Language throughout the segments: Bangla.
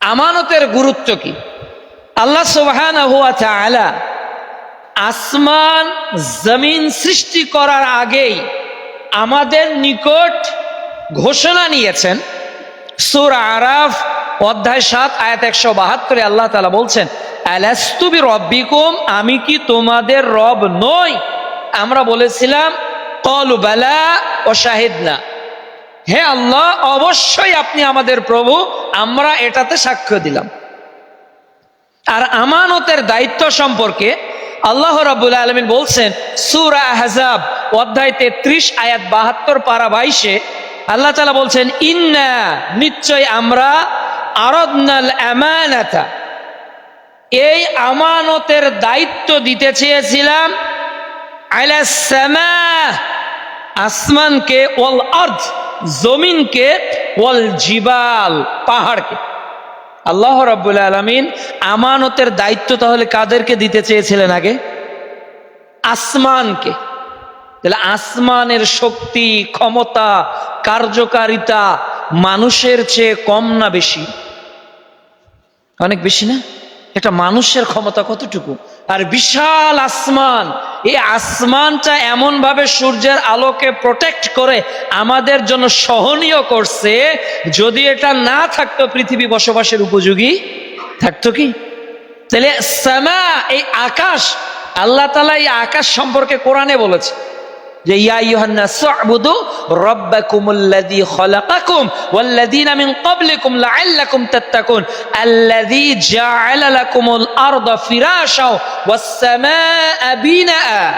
আমানতের গুরুত্ব কি? আল্লাহ তাআলা আসমান, জমিন সৃষ্টি করার আগেই আমাদের নিকট ঘোষণা নিয়েছেন। সুর আরাফ, অধ্যায় সাত, আয়াত একশো বাহাত্তরে আল্লাহ তালা বলছেন আলাস্তুবি রব্বিকুম আমি কি তোমাদের রব নই? আমরা বলেছিলাম কলু বালা ও শাহিদনা। হে আল্লাহ, অবশ্যই আপনি আমাদের প্রভু আমরা এটাতে সাক্ষ্য দিলাম। আর আমানতের দায়িত্ব সম্পর্কে আল্লাহ রাবুল আলমিন বলছেন, সুরা আহজাব, অধ্যায় তেত্রিশ, আয়াত বাহাত্তর, পারা বাইশে, আল্লাহ তালা বলছেন, ইন্না, নিশ্চয় আমরা আরদনাল আমানাতা। এই আমানতের দায়িত্ব দিতে চেয়েছিলাম আলা সামা, আসমানকে ওয়াল আর্থ জমিনকে ওয়াল জিবাল, পাহাড়কে। আল্লাহ রাব্বুল আলমিন আমানতের দায়িত্ব তাহলে কাদেরকে দিতে চেয়েছিলেন আগে? আসমানকে। তাহলে আসমানের শক্তি, ক্ষমতা, কার্যকারিতা মানুষের চেয়ে কম না বেশি? অনেক বেশি না? এটা মানুষের ক্ষমতা কতটুকু? আর বিশাল আসমান। এই আসমানটা এমন ভাবে সূর্যের আলোকে প্রোটেক্ট করে, আমাদের জন্য সহনীয় করছে, যদি এটা না থাকতো পৃথিবী বসবাসের উপযোগী থাকতো কি? তাহলে সামা, এই আকাশ, আল্লাহ তালা এই আকাশ সম্পর্কে কোরআনে বলেছে। যে, ইয়া ইউহান্না সুবুদু রাব্বাকুমুল্লাযী খলাকাকুম ওয়াল্লাযীনা মিন ক্বাবলিকুম লাআল্লাকুম তাত্তাকুন। আল্লাযী জাআলা লাকুমুল আরদা ফিরাশাও ওয়াস সামাআ বিনাআ।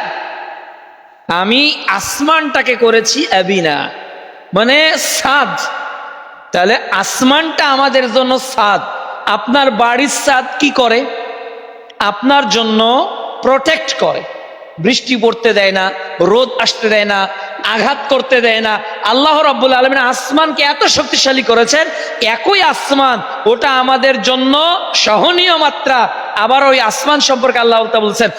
আমি আসমানটাকে করেছি আবিনা। মানে সাদ। তাহলে আসমানটা আমাদের জন্য সাদ। আপনার বাড়ির সাদ কি করে? আপনার জন্য প্রোটেক্ট করে। বৃষ্টি পড়তে দেয় না, রোদ আসতে দেয় না, আঘাত করতে দেয় না। আল্লাহ রাব্বুল আলমিন আসমানকে এত শক্তিশালী করেছেন একই আসমান, ওটা আমাদের জন্য সহনীয় মাত্রা। আবার ওই আসমান সম্পর্কে আল্লাহ বলছেন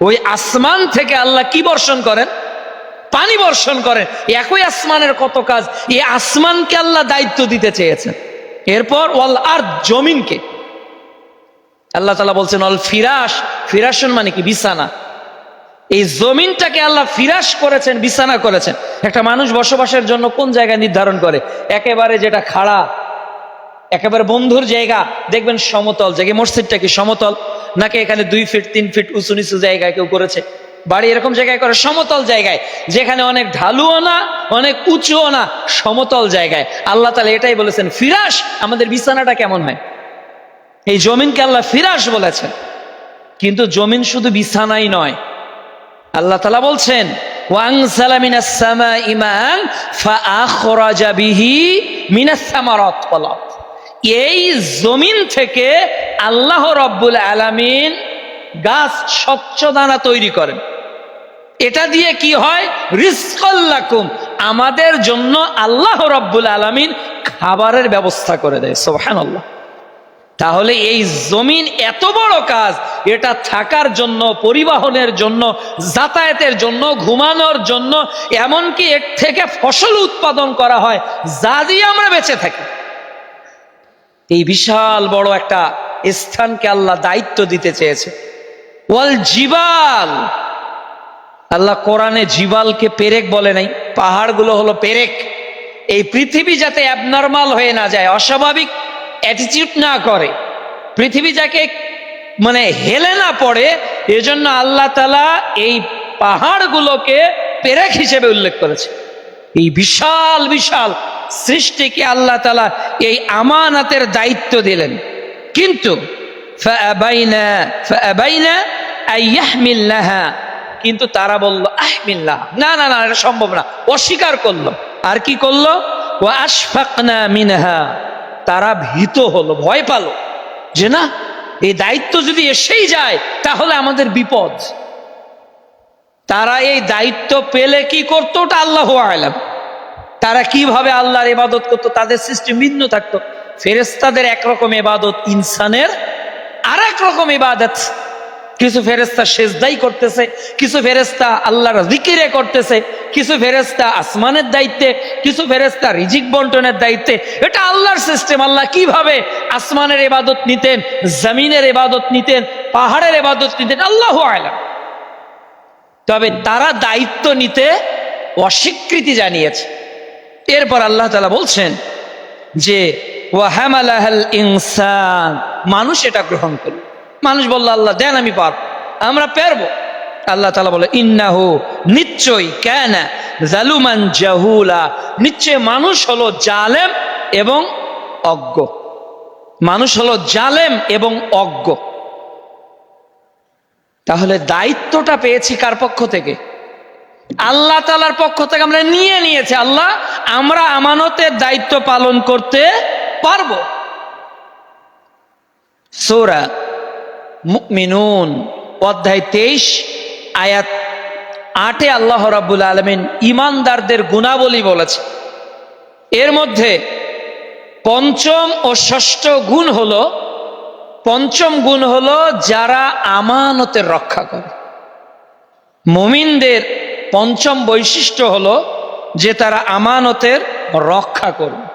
ওই আসমান থেকে আল্লাহ কি বর্ষণ করেন? পানি বর্ষণ করেন। একই আসমানের কত কাজ? এই আসমানকে আল্লাহ দায়িত্ব দিতে চেয়েছেন। এরপর, ওয়াল আর জমিনকে। আল্লাহ তালা বলছেন, অল ফিরাস ফিরাসন মানে কি? বিছানা। এই জমিনটাকে আল্লাহ ফিরাস করেছেন, বিছানা করেছেন। একটা মানুষ বসবাসের জন্য কোন জায়গায় নির্ধারণ করে? একেবারে যেটা খাড়া, একেবারে বন্ধুর জায়গা। দেখবেন সমতল, জায়গায় মসজিদটা কি সমতল? নাকি এখানে দুই ফিট, তিন ফিট উঁচু নিচু জায়গায় কেউ করেছে? বাড়ি এরকম জায়গায় করে, সমতল জায়গায়। যেখানে অনেক ঢালুও না, অনেক উঁচুও না, সমতল জায়গায়। আল্লাহ তালা এটাই বলেছেন ফিরাস আমাদের বিছানাটা কেমন হয়? এই জমিনকে আল্লাহ ফিরাস বলেছেন। কিন্তু জমিন শুধু বিছানাই নয়। আল্লাহ তালা বলছেন এই জমিন থেকে আল্লাহ রব্বুল আলামিন গাছ স্বচ্ছ দানা তৈরি করেন। এটা দিয়ে কি হয়? রিস্কল্লাকুম আমাদের জন্য আল্লাহ রব্বুল আলামিন খাবারের ব্যবস্থা করে দেয়। সোহান তাহলে এই জমিন এত বড় কাজ, এটা থাকার জন্য, পরিবহনের জন্য, যাতায়াতের জন্য, ঘুমানোর জন্য, এমনকি এর থেকে ফসল উৎপাদন করা হয়, যা দিয়ে আমরা বেঁচে থাকি। এই বিশাল বড় একটা স্থানকে আল্লাহ দায়িত্ব দিতে চেয়েছে। ওয়াল জিবাল। আল্লাহ কোরআনে জিবালকে পেরেক বলে নাই, পাহাড়গুলো হলো পেরেক। এই পৃথিবী যাতে অ্যাবনর্মাল হয়ে না যায়, অস্বাভাবিক। অ্যাটিটিউড না করে। পৃথিবী যাকে মানে হেলে না পড়ে, এজন্য আল্লাহ তালা এই পাহাড়গুলোকে পেরেক হিসেবে উল্লেখ করেছে। এই বিশাল বিশাল সৃষ্টিকে আল্লাহ তালা এই আমানাতের দায়িত্ব দিলেন। কিন্তু কিন্তু তারা বলল আহমিল্লাহ না না না, এটা সম্ভব না। অস্বীকার করল। আর কি করল? ও আশফাকনা মিনহা। তারা ভীত হলো, ভয় পালো যে না, এই দায়িত্ব যদি এসেই যায়, তাহলে আমাদের বিপদ। তারা এই দায়িত্ব পেলে কি করতো, ওটা আল্লাহ আলাম। তারা কীভাবে আল্লাহর ইবাদত করতো, তাদের সৃষ্টি ভিন্ন থাকতো। ফেরেস্তাদের একরকম এবাদত ইনসানের আর এক রকম ইবাদত। কিছু ফেরেস্তা সেজদাই করতেছে, কিছু ফেরেস্তা আল্লাহর জিকিরে করতেছে, কিছু ফেরেস্তা আসমানের দায়িত্বে, কিছু ফেরেস্তা রিজিক বন্টনের দায়িত্বে। এটা আল্লাহর সিস্টেম, আল্লাহ কীভাবে আসমানের এবাদত নিতেন, জমিনের এবাদত নিতেন, পাহাড়ের এবাদত নিতেন, আল্লাহ আলাম। তবে তারা দায়িত্ব নিতে অস্বীকৃতি জানিয়েছে। এরপর আল্লাহ তালা বলছেন যে ওয়াহামালাহাল ইনসান মানুষ এটা গ্রহণ করবে মানুষ বলল, আল্লাহ, দেন আমি পারব আমরা পারব। আল্লাহ তালা বলে, ইন্নাহু নিশ্চয়ই কেন জালুমান জাহুলা। নিশ্চয় মানুষ হলো জালেম এবং অজ্ঞ। মানুষ হলো জালেম এবং অজ্ঞ। তাহলে দায়িত্বটা পেয়েছি কার পক্ষ থেকে? আল্লাহ তালার পক্ষ থেকে আমরা নিয়ে নিয়েছি, আল্লাহ, আমরা আমানতের দায়িত্ব পালন করতে পারব। সোরা মিনুন অধ্যায় তেইশ, আয়াত আটে আল্লাহ রাব্বুল আলমিন ইমানদারদের গুণাবলী বলেছে। এর মধ্যে পঞ্চম ও ষষ্ঠ গুণ হল, পঞ্চম গুণ হল যারা আমানতের রক্ষা করে। মুমিনদের পঞ্চম বৈশিষ্ট্য হল যে তারা আমানতের রক্ষা করবে।